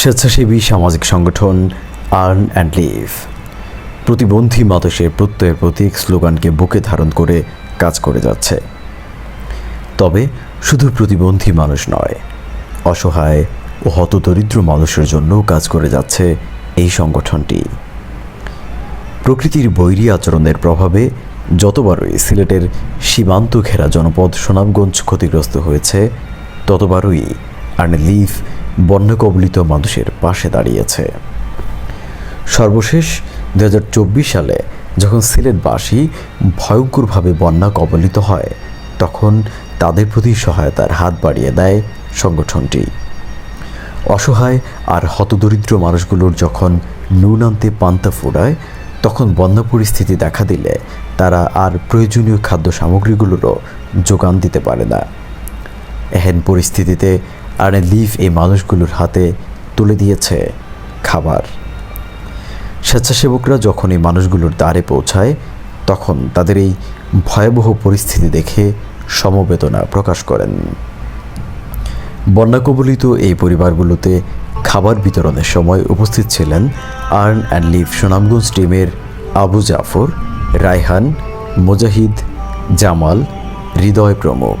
স্বেচ্ছাসেবী সামাজিক সংগঠন আর্ন অ্যান্ড লিভ। প্রতিবন্ধী মানুষের প্রত্যয়ের প্রতীক স্লোগানকে বুকে ধারণ করে কাজ করে যাচ্ছে। তবে শুধু প্রতিবন্ধী মানুষ নয়, অসহায় ও হতদরিদ্র মানুষের জন্যও কাজ করে যাচ্ছে এই সংগঠনটি। প্রকৃতির বৈরী আচরণের প্রভাবে যতবারই সিলেটের সীমান্ত ঘেরা জনপদ সুনামগঞ্জ ক্ষতিগ্রস্ত হয়েছে, ততবারই আর্নে লিফ বন্যা কবলিত মানুষের পাশে দাঁড়িয়েছে। সর্বশেষ দু হাজার চব্বিশ সালে যখন সিলেটবাসী ভয়ঙ্করভাবে বন্যা কবলিত হয়, তখন তাদের প্রতি সহায়তার হাত বাড়িয়ে দেয় সংগঠনটি। অসহায় আর হতদরিদ্র মানুষগুলোর যখন নুন আনতে পান্তা ফোড়ায় তখন বন্যা পরিস্থিতি দেখা দিলে তারা আর প্রয়োজনীয় খাদ্য সামগ্রীগুলোরও যোগান দিতে পারে না। এহেন পরিস্থিতিতে আর্নে লিভ এই মানুষগুলোর হাতে তুলে দিয়েছে খাবার। স্বেচ্ছাসেবকরা যখন এই মানুষগুলোর দ্বারে পৌঁছায়, তখন তাদের এই ভয়াবহ পরিস্থিতি দেখে সমবেদনা প্রকাশ করেন। বন্যা কবলিত এই পরিবারগুলোতে খাবার বিতরণের সময় উপস্থিত ছিলেন আর্ন অ্যান্ড লিভ সুনামগঞ্জ টিমের আবু জাফর, রায়হান, মুজাহিদ, জামাল, হৃদয় প্রমুখ।